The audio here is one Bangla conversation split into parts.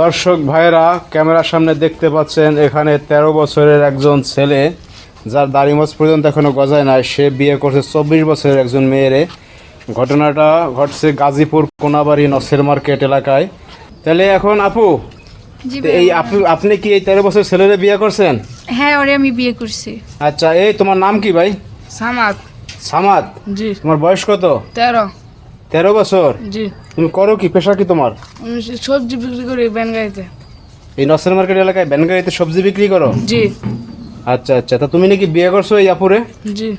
দর্শক ভাইরা ক্যামেরার সামনে দেখতে পাচ্ছেন এখানে ১৩ বছরের একজন ছেলে যার দাড়ি মাছ পর্যন্ত এখনও গজায় নাই। সে বিয়ে করছে চব্বিশ বছরের একজন মেয়েরে। ঘটনাটা ঘটছে গাজীপুর কোনাবাড়ি নসের মার্কেট এলাকায়। তাহলে এখন আপু এই আপু আপনি কি এই তেরো বছর ছেলেরে বিয়ে করছেন? হ্যাঁ ওরে আমি বিয়ে করছি। আচ্ছা এই তোমার নাম কি ভাই? সামাদ। সামাদ? জি। তোমার বয়স কত? তেরো। তেরো বছর? জি। তুমি করো কি? পেশা কি তোমার? আমি সবজি বিক্রি করি বেনগাইতে এই নসের মার্কেট এলাকায় ব্যানগাড়িতে সবজি বিক্রি করো? জি। আচ্ছা আচ্ছা। তা তুমি নাকি বিয়ে করছ এই আপুরে? জি।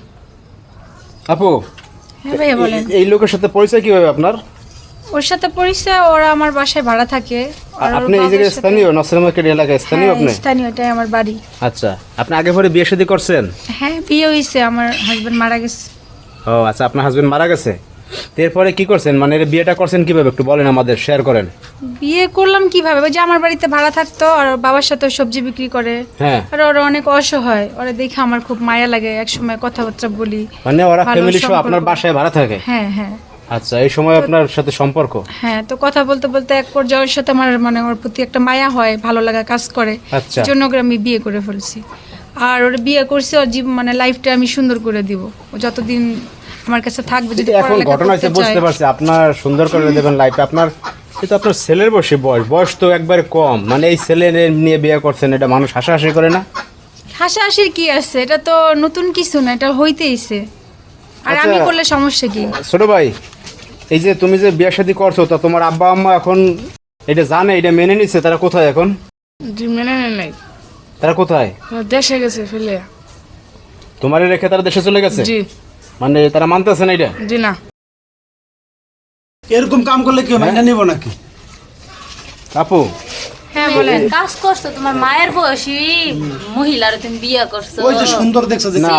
আপু হ্যাঁ ভাইয়া বলেন। এই- লোকের সাথে পরিচয় কীভাবে আপনার? ওর সাথে পরিচয় ওরা আমার বাসায় ভাড়া থাকে। আর আপনি এই জায়গায় স্থানীয়? নসের মার্কেট এলাকায় স্থানীয় হ্যাঁ, আপনি? স্থানীয় এটাই আমার বাড়ি। আচ্ছা। আপনি আগে পরে বিয়ে শাদী করছেন? হ্যাঁ বিয়ে হয়েছে আমার হাজবেন্ড মারা গেছে। ও আচ্ছা। আপনার হাজবেন্ড মারা গেছে? এরপরে কি করছেন? মানে এর বিয়েটা করছেন কীভাবে? একটু বলেন আমাদের শেয়ার করেন। বিয়ে করলাম কীভাবে? ওই যে আমার বাড়িতে ভাড়া থাকতো আর ওর বাবার সাথে সবজি বিক্রি করে। হ্যাঁ। আর ওরা অনেক অসহায়। ওরা দেখে আমার খুব মায়া লাগে এক সময় কথাবার্তা বলি। মানে ওরা ভালো ফ্যামিলি সহ সম্পর্ক। আপনার বাসায় ভাড়া থাকে? হ্যাঁ হ্যাঁ। আচ্ছা এই সময় আপনার সাথে সম্পর্ক? হ্যাঁ তো কথা বলতে বলতে এক পর্যায়ে ওর সাথে আমার মানে ওর প্রতি একটা মায়া হয় ভালো লাগা কাজ করে। আচ্ছা। জন্য করে আমি বিয়ে করে ফেলছি। আর ওর বিয়ে করছে ওর জীবন মানে লাইফটা আমি সুন্দর করে দিব। ও যতদিন আমার কাছে থাকবে যদি এখন ঘটনা হচ্ছে বুঝতে। পারছি আপনার সুন্দর করে দেবেন লাইফে আপনার কিন্তু আপনার ছেলের বসে বয়স বয়স তো একবারে কম। মানে এই ছেলে নিয়ে বিয়ে করছেন এটা মানুষ হাসাহাসি করে না? হাসাহাসির কি আছে? এটা তো নতুন কিছু না এটা হইতেইছে আর আচ্ছা। আমি করলে সমস্যা কি? ছোট ভাই এই যে তুমি যে বিয়ে শাদী করছ তা তোমার আব্বা আম্মা এখন এটা জানে এটা মেনে নিচ্ছে তারা কোথায় এখন? জি মেনে নেন নাই। তারা কোথায়? দেশে গেছে ফেলে। তোমারে রেখে তারা দেশে চলে গেছে? জি। মানে তারা মানতেছে না এটা? জি না। এরকম কাম করলে কেউ মাইনা নিব নাকি? আপু। হ্যাঁ বলেন। কাজ করছ তোমার মায়ের বয়সী মহিলার তুমি বিয়ে করছ। ওই যে সুন্দর দেখছ না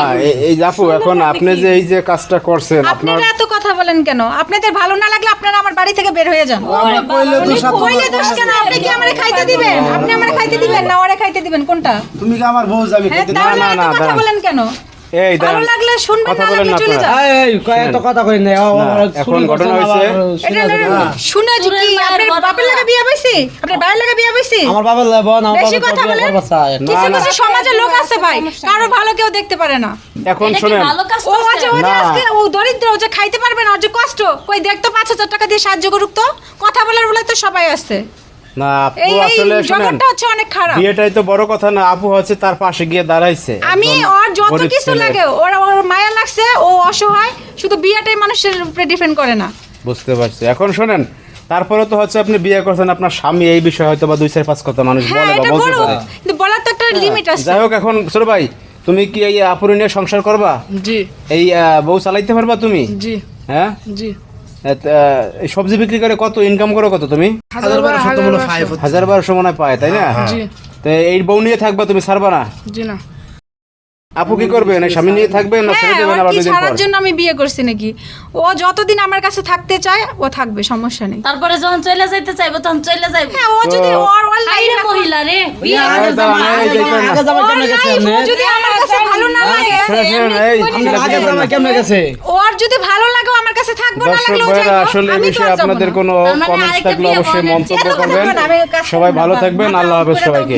এই আপু এখন আপনি যে এই যে কাজটা করছেন আপনার এত কথা বলেন কেন? আপনাদের ভালো না লাগলে আপনারা আমার বাড়ি থেকে বের হয়ে যান। আমরা কইলে তো সাত কইলে দোষ কেন? আপনি কি আমারে খাইতে দিবেন? আপনি আমারে খাইতে দিবেন না ওরে খাইতে দিবেন কোনটা? তুমি কি আমার বউ যাবি হ্যাঁ খাইতে? তাহলে না, না, কথা বলেন কেন? এই ভালো লাগলে শুনবেন না লাগলে চলে যান এই এত কথা কই না ও, ও, না, এখন ঘটনা আবার শুনে এটা যাবে। শুনে যে চুরের কি মায়ের আপনার বাপের লাগে বিয়ে হইছে আপনার ভাইয়ের লাগে বিয়ে হইছে আমার বাবার বোন আমার বেশি কথা বিয়ে বলেন। করবা চায়। কিছু কিছু সমাজে লোক আছে ভাই কারও ভালো কেউ দেখতে পারে না। এখন শোনেন। কাজ ও আজ ও যে আজকে ও দরিদ্র ও যে খাইতে পারবে না ওর যে কষ্ট কই দেখতো পাঁচ হাজার টাকা দিয়ে সাহায্য করুক তো। কথা বলার বলে তো সবাই আছে না আপু আসলে শোনেন জগৎটা হচ্ছে অনেক খারাপ। বিয়েটাই তো বড় কথা না আপু হচ্ছে তার পাশে গিয়ে দাঁড়াইছে। আমি ওর যত কিছু লাগে ওর ওর মায়া লাগছে ও অসহায় শুধু বিয়েটাই মানুষের উপরে ডিপেন্ড করে না। বুঝতে পারছি। এখন শোনেন তারপরে তো হচ্ছে আপনি বিয়ে করছেন আপনার স্বামী এই বিষয়ে হয়তো বা দুই চার পাঁচ কথা মানুষ হ্যাঁ বলে বা বলতে পারে। কিন্তু বলার তো একটা লিমিট আছে। যাই হোক এখন ছোট ভাই তুমি কি এই আপুরি নিয়ে সংসার করবা? জি। এই বউ চালাইতে পারবা তুমি? জি। হ্যাঁ? জি। সবজি বিক্রি করে কত? ইনকাম করো কত তুমি? হাজার বারোশো। মনে হয় পায় তাই না? জি। তো এই বউ নিয়ে থাকবা তুমি সারবা না? জি না। আপু কি করবে না স্বামী নিয়ে থাকবে না ছেড়ে হ্যাঁ দেবেন ওর আবার দুদিন ছাড়ার পর জন্য আমি বিয়ে করছি নাকি ও যতদিন আমার কাছে থাকতে চায় ও থাকবে সমস্যা নেই তারপরে যখন চলে যাইতে চাইব তখন চলে যাইবো হ্যাঁ ও যদি ওর মহিলা রে বিয়ে। আগে জামাই কেমনে গেছে? যদি আমার কাছে ভালো না লাগে আগে জামাই কেমনে গেছে ওর যদি ভালো লাগে আমার কাছে থাকব না লাগলে। আসলে এই বিষয়ে আপনাদের। কোনো মানে কমেন্টস থাকলে অবশ্যই। মন্তব্য করবেন সবাই ভালো। থাকবেন আল্লাহ হাফেজ সবাইকে।